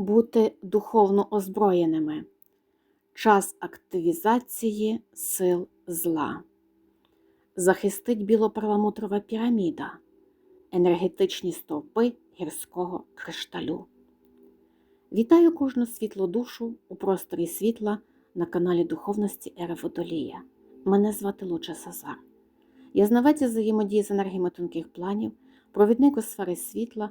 бути духовно озброєними. Час активізації сил зла. Захистить білоперламутрова піраміда, енергетичні стовпи гірського кришталю. Вітаю кожну світлу душу у просторі світла на каналі Духовності Ери Водолія. Мене звати Луча Сазар. Я знавець взаємодії з енергіями тонких планів, провідник у сфері світла,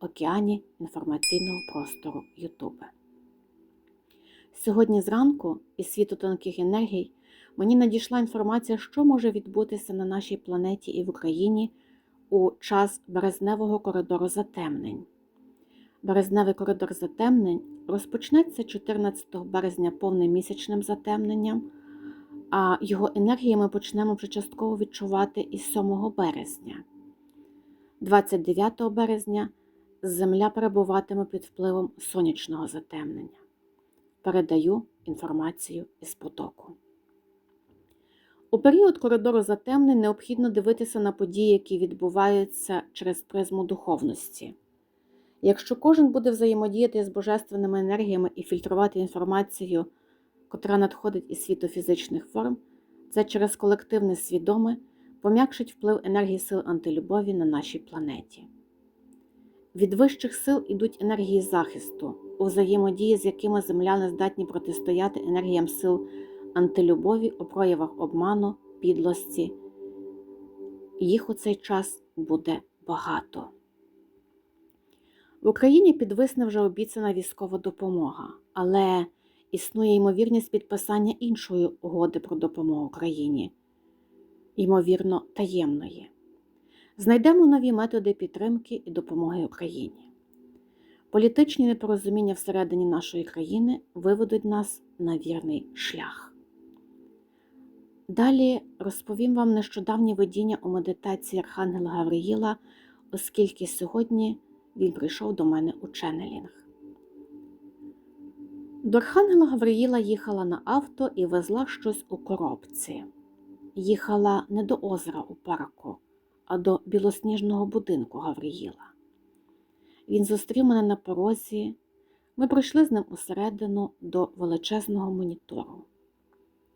океані інформаційного простору YouTube. Сьогодні зранку із світу тонких енергій мені надійшла інформація, що може відбутися на нашій планеті і в Україні у час березневого коридору затемнень. Березневий коридор затемнень розпочнеться 14 березня повним місячним затемненням, а його енергії ми почнемо вже частково відчувати із 7 березня. 29 березня Земля перебуватиме під впливом сонячного затемнення. Передаю інформацію із потоку. У період коридору затемнень необхідно дивитися на події, які відбуваються через призму духовності. Якщо кожен буде взаємодіяти з божественними енергіями і фільтрувати інформацію, котра надходить із світу фізичних форм, це через колективне свідоме пом'якшить вплив енергії сил антилюбові на нашій планеті. Від вищих сил ідуть енергії захисту, у взаємодії з якими земляни здатні протистояти енергіям сил антилюбові у проявах обману, підлості. Їх у цей час буде багато. В Україні підвисне вже обіцяна військова допомога, але існує ймовірність підписання іншої угоди про допомогу Україні, ймовірно, таємної. Знайдемо нові методи підтримки і допомоги Україні. Політичні непорозуміння всередині нашої країни виведуть нас на вірний шлях. Далі розповім вам нещодавнє видіння у медитації Архангела Гавриїла, оскільки сьогодні він прийшов до мене у ченнелінг. До Архангела Гавриїла їхала на авто і везла щось у коробці. Їхала не до озера у парку, а до білосніжного будинку Гавриїла. Він зустрів мене на порозі. Ми прийшли з ним усередину до величезного монітору.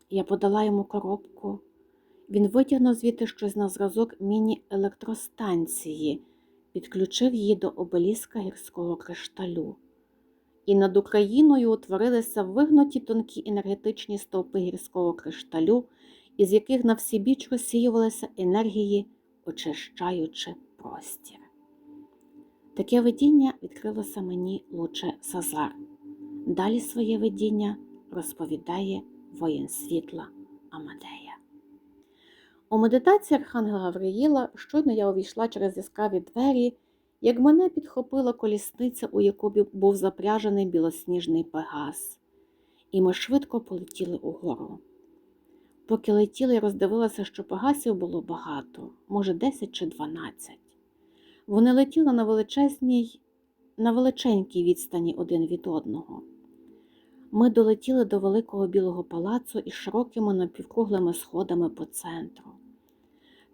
Я подала йому коробку. Він витягнув звідти щось на зразок міні-електростанції, підключив її до обеліска гірського кришталю. І над Україною утворилися вигнуті тонкі енергетичні стовпи гірського кришталю, із яких на всі біч розсіювалися енергії, очищаючи простір. Таке видіння відкрилося мені луче Сазар. Далі своє видіння розповідає воїн світла Амадея. У медитації Архангела Гавриїла щойно я увійшла через яскраві двері, як мене підхопила колісниця, у яку був запряжений білосніжний пегас, і ми швидко полетіли угору. Поки летіли, я роздивилася, що пегасів було багато, може, 10 чи 12. Вони летіли на величезній, на величенькій відстані один від одного. Ми долетіли до великого білого палацу із широкими напівкруглими сходами по центру.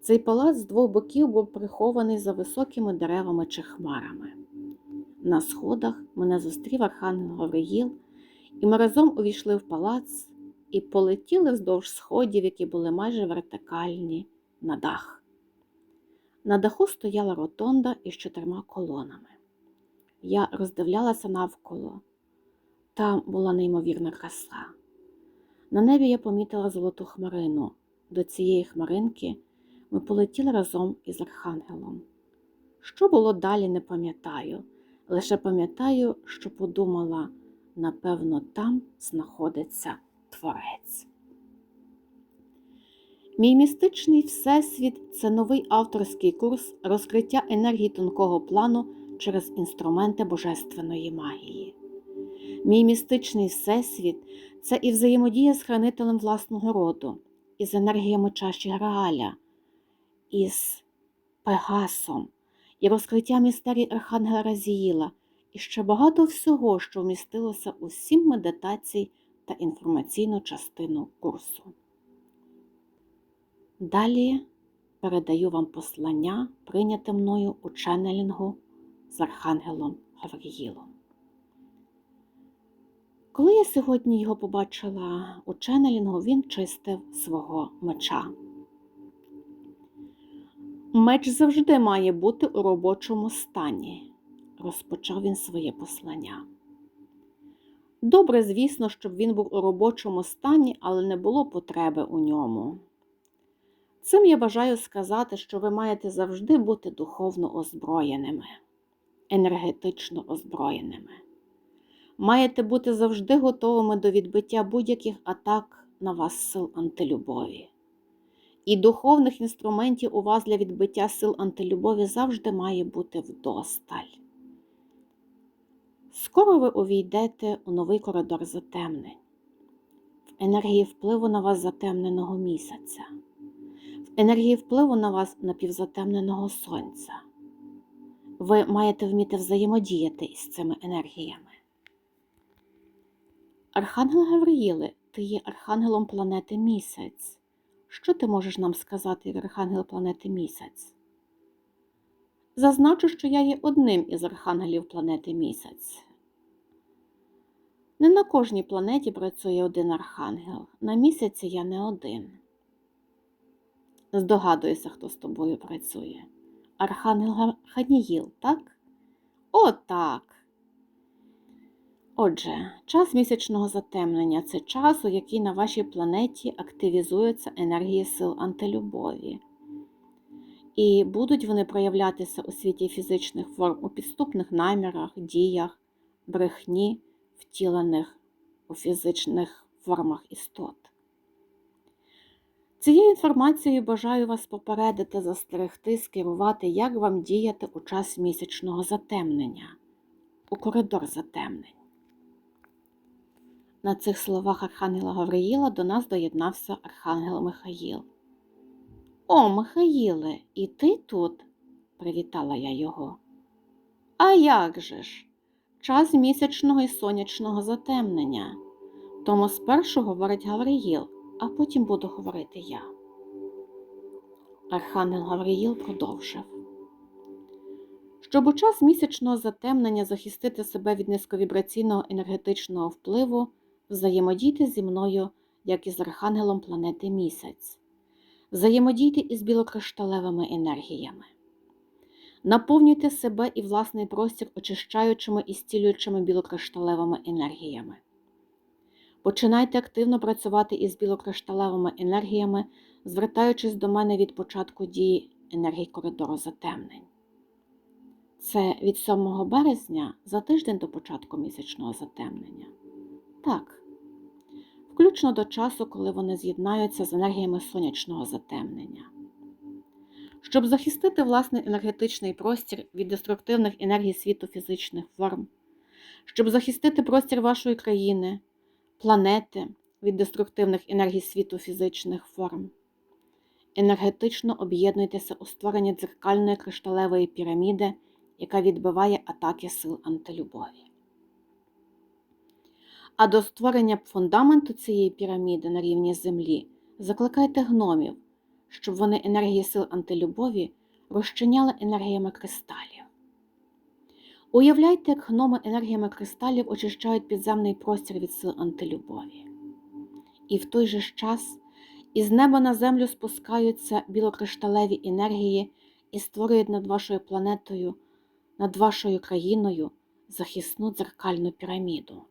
Цей палац з двох боків був прихований за високими деревами чи хмарами. На сходах мене зустрів Архангел Гавриїл, і ми разом увійшли в палац і полетіли вздовж сходів, які були майже вертикальні, на дах. На даху стояла ротонда із чотирма колонами. Я роздивлялася навколо. Там була неймовірна краса. На небі я помітила золоту хмарину. До цієї хмаринки ми полетіли разом із Архангелом. Що було далі, не пам'ятаю, лише пам'ятаю, що подумала, напевно, там знаходиться Творець. Мій містичний всесвіт це новий авторський курс розкриття енергії тонкого плану через інструменти божественної магії. Мій містичний всесвіт це і взаємодія з хранителем власного роду, із енергіями чаші Грааля, із Пегасом, і розкриття містерій Архангела Разіїла, і ще багато всього, що вмістилося у сім медитацій та інформаційну частину курсу. Далі передаю вам послання, прийняте мною у ченнелінгу з Архангелом Гавриїлом. Коли я сьогодні його побачила у ченнелінгу, він чистив свого меча. Меч завжди має бути у робочому стані, розпочав він своє послання. Добре, звісно, щоб він був у робочому стані, але не було потреби у ньому. Цим я бажаю сказати, що ви маєте завжди бути духовно озброєними, енергетично озброєними. Маєте бути завжди готовими до відбиття будь-яких атак на вас сил антилюбові. І духовних інструментів у вас для відбиття сил антилюбові завжди має бути вдосталь. Скоро ви увійдете у новий коридор затемнень, в енергії впливу на вас затемненого місяця, в енергії впливу на вас напівзатемненого сонця. Ви маєте вміти взаємодіяти із цими енергіями. Архангел Гавриїле, ти є архангелом планети місяць. Що ти можеш нам сказати, архангел планети місяць? Зазначу, що я є одним із архангелів планети місяць. Не на кожній планеті працює один архангел. На місяці я не один. Здогадуюся, хто з тобою працює. Архангел Ханіїл, так? О, так. Отже, час місячного затемнення це час, у який на вашій планеті активізуються енергії сил антилюбові. І будуть вони проявлятися у світі фізичних форм у підступних намірах, діях, брехні, втілених у фізичних формах істот. Цією інформацією бажаю вас попередити, застерегти, скерувати, як вам діяти у час місячного затемнення, у коридор затемнень. На цих словах Архангела Гавриїла до нас доєднався Архангел Михаїл. О, Михаїле, і ти тут? привітала я його. А як же ж? Час місячного і сонячного затемнення. Тому спершу говорить Гавриїл, а потім буду говорити я. Архангел Гавриїл продовжив. Щоб у час місячного затемнення захистити себе від низьковібраційного енергетичного впливу, взаємодійте зі мною, як із архангелом планети місяць, взаємодійте із білокришталевими енергіями. Наповнюйте себе і власний простір очищаючими і стілюючими білокришталевими енергіями. Починайте активно працювати із білокришталевими енергіями, звертаючись до мене від початку дії енергії коридору затемнень. Це від 7 березня за тиждень до початку місячного затемнення. Так, включно до часу, коли вони з'єднаються з енергіями сонячного затемнення. Щоб захистити власний енергетичний простір від деструктивних енергій світу фізичних форм, щоб захистити простір вашої країни, планети від деструктивних енергій світу фізичних форм, енергетично об'єднуйтеся у створенні дзеркальної кришталевої піраміди, яка відбиває атаки сил антилюбові. А до створення фундаменту цієї піраміди на рівні Землі закликайте гномів, щоб вони енергії сил антилюбові розчиняли енергіями кристалів. Уявляйте, як гноми енергіями кристалів очищають підземний простір від сил антилюбові. І в той же час із неба на землю спускаються білокришталеві енергії і створюють над вашою планетою, над вашою країною захисну дзеркальну піраміду.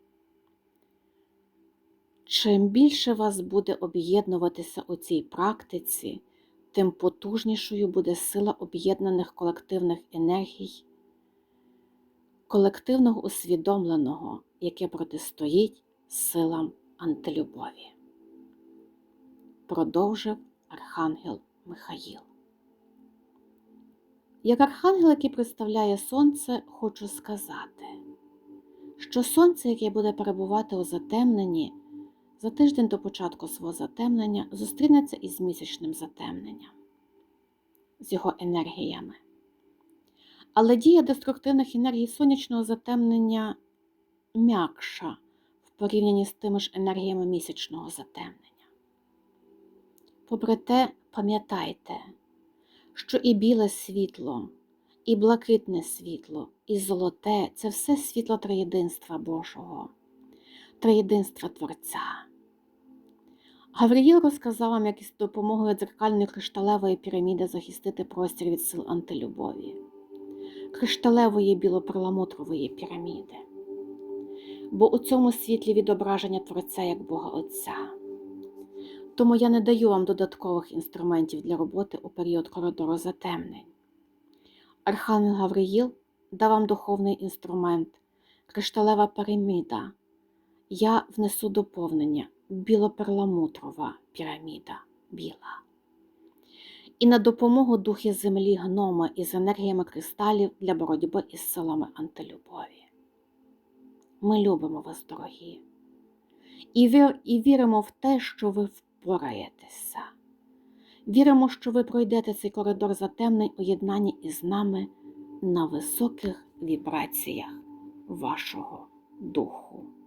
Чим більше вас буде об'єднуватися у цій практиці, тим потужнішою буде сила об'єднаних колективних енергій, колективного усвідомленого, яке протистоїть силам антилюбові. Продовжив Архангел Михаїл. Як архангел, який представляє сонце, хочу сказати: що сонце, яке буде перебувати у затемненні, за тиждень до початку свого затемнення зустрінеться із місячним затемненням, з його енергіями. Але дія деструктивних енергій сонячного затемнення м'якша в порівнянні з тими ж енергіями місячного затемнення. Попри те, пам'ятайте, що і біле світло, і блакитне світло, і золоте це все світло триєдинства Божого, триєдинства Творця. Гавриїл розказав вам, як із допомогою дзеркальної кришталевої піраміди захистити простір від сил антилюбові, кришталевої білоперламутрової піраміди. Бо у цьому світлі відображення Творця як Бога Отця. Тому я не даю вам додаткових інструментів для роботи у період коридору затемнень. Архангел Гавриїл дав вам духовний інструмент, кришталева піраміда. Я внесу доповнення білоперламутрова піраміда біла. І на допомогу духи землі гнома із енергіями кристалів для боротьби із силами антилюбові. Ми любимо вас, дорогі, і, вір, і віримо в те, що ви впораєтеся. Віримо, що ви пройдете цей коридор затемнень у єднанні із нами на високих вібраціях вашого духу.